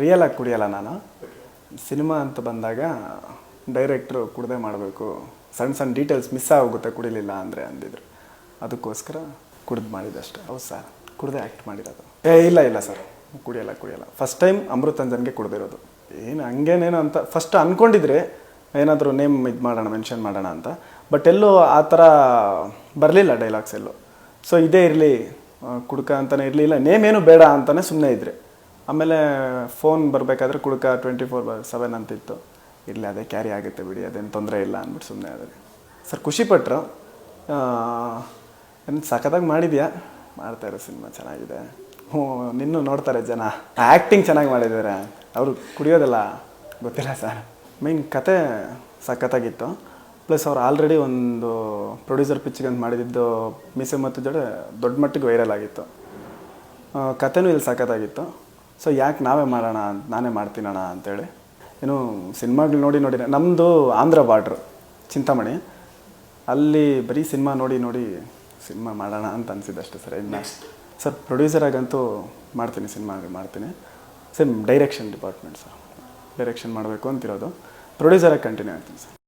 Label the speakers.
Speaker 1: Real ಆಗಿ ಕುಡಿಯಲ್ಲ ನಾನು. ಸಿನಿಮಾ ಅಂತ ಬಂದಾಗ ಡೈರೆಕ್ಟ್ರು ಕುಡದೆ ಮಾಡಬೇಕು. ಸಣ್ಣ ಸಣ್ಣ ಡೀಟೇಲ್ಸ್ ಮಿಸ್ ಆಗುತ್ತೆ ಕುಡಿಲಿಲ್ಲ ಅಂದರೆ ಅಂದಿದ್ರು. ಅದಕ್ಕೋಸ್ಕರ ಕುಡ್ದು ಮಾಡಿದಷ್ಟೇ ಹೌದು ಸರ್ ಕುಡ್ದೆ ಆ್ಯಕ್ಟ್ ಮಾಡಿರೋದು. ಏ, ಇಲ್ಲ ಇಲ್ಲ ಸರ್ ಕುಡಿಯಲ್ಲ ಕುಡಿಯಲ್ಲ. ಫಸ್ಟ್ ಟೈಮ್ ಅಮೃತಂಜನ್ಗೆ ಕುಡ್ದಿರೋದು. ಏನು, ಹಂಗೇನೇನು ಅಂತ ಫಸ್ಟ್ ಅಂದ್ಕೊಂಡಿದ್ರೆ ಏನಾದರೂ ನೇಮ್ ಇದು ಮಾಡೋಣ ಮೆನ್ಷನ್ ಮಾಡೋಣ ಅಂತ. ಬಟ್ ಎಲ್ಲೂ ಆ ಥರ ಬರಲಿಲ್ಲ ಡೈಲಾಗ್ಸ್ ಎಲ್ಲೂ. ಸೊ ಇದೇ ಇರಲಿ. ಕುಡ್ಕ ಅಂತಲೇ ಇರಲಿಲ್ಲ ನೇಮ್ ಏನು ಬೇಡ ಅಂತಲೇ ಸುಮ್ಮನೆ ಇದ್ರಿ. ಆಮೇಲೆ ಫೋನ್ ಬರಬೇಕಾದ್ರೆ ಕುಡುಕ ಟ್ವೆಂಟಿ ಫೋರ್ ಬೈ ಸೆವೆನ್ ಅಂತಿತ್ತು. ಇರಲಿ, ಅದೇ ಕ್ಯಾರಿ ಆಗುತ್ತೆ ಬಿಡಿ, ಅದೇನು ತೊಂದರೆ ಇಲ್ಲ ಅಂದ್ಬಿಟ್ಟು ಸುಮ್ಮನೆ ಆದರೆ ಸರ್ ಖುಷಿಪಟ್ಟರು ಏನು ಸಖತ್ತಾಗಿ ಮಾಡಿದ್ಯಾ? ಮಾಡ್ತಾರೆ ಸಿನಿಮಾ ಚೆನ್ನಾಗಿದೆ. ಹ್ಞೂ, ನಿನ್ನೂ ನೋಡ್ತಾರೆ ಜನ. ಆ್ಯಕ್ಟಿಂಗ್ ಚೆನ್ನಾಗಿ ಮಾಡಿದ್ದಾರೆ. ಅವರು ಕುಡಿಯೋದಲ್ಲ ಗೊತ್ತಿಲ್ಲ ಸರ್. ಮೈನ್ ಕತೆ ಸಖತ್ತಾಗಿತ್ತು. ಪ್ಲಸ್ ಅವ್ರು ಆಲ್ರೆಡಿ ಒಂದು ಪ್ರೊಡ್ಯೂಸರ್ ಪಿಚ್ಗೆ ಅಂತ ಮಾಡಿದ್ದು ಮೀಸೆ ಮತ್ತು ಜೊತೆ ದೊಡ್ಡ ಮಟ್ಟಿಗೆ ವೈರಲ್ ಆಗಿತ್ತು. ಕತೆನೂ ಇಲ್ಲಿ ಸಖತ್ತಾಗಿತ್ತು. ಸೊ ಯಾಕೆ ನಾವೇ ಮಾಡೋಣ ಅಂತ ನಾನೇ ಮಾಡ್ತೀನಣ ಅಂತೇಳಿ. ಏನು ಸಿನಿಮಾಗಳು ನೋಡಿ ನೋಡಿ ನಮ್ಮದು ಆಂಧ್ರ ಬಾರ್ಡ್ರು ಚಿಂತಾಮಣಿ. ಅಲ್ಲಿ ಬರೀ ಸಿನಿಮಾ ನೋಡಿ ನೋಡಿ ಸಿನಿಮಾ ಮಾಡೋಣ ಅಂತ ಅನಿಸಿದ್ದಷ್ಟೇ ಸರ್. ಇನ್ನು ಸರ್ ಪ್ರೊಡ್ಯೂಸರ್ ಆಗಂತೂ ಮಾಡ್ತೀನಿ ಸಿನಿಮಾಗಳು ಮಾಡ್ತೀನಿ. Sir direction department sir. Direction ಮಾಡಬೇಕು ಅಂತಿರೋದು. ಪ್ರೊಡ್ಯೂಸರಾಗಿ ಕಂಟಿನ್ಯೂ ಆಗ್ತೀನಿ ಸರ್.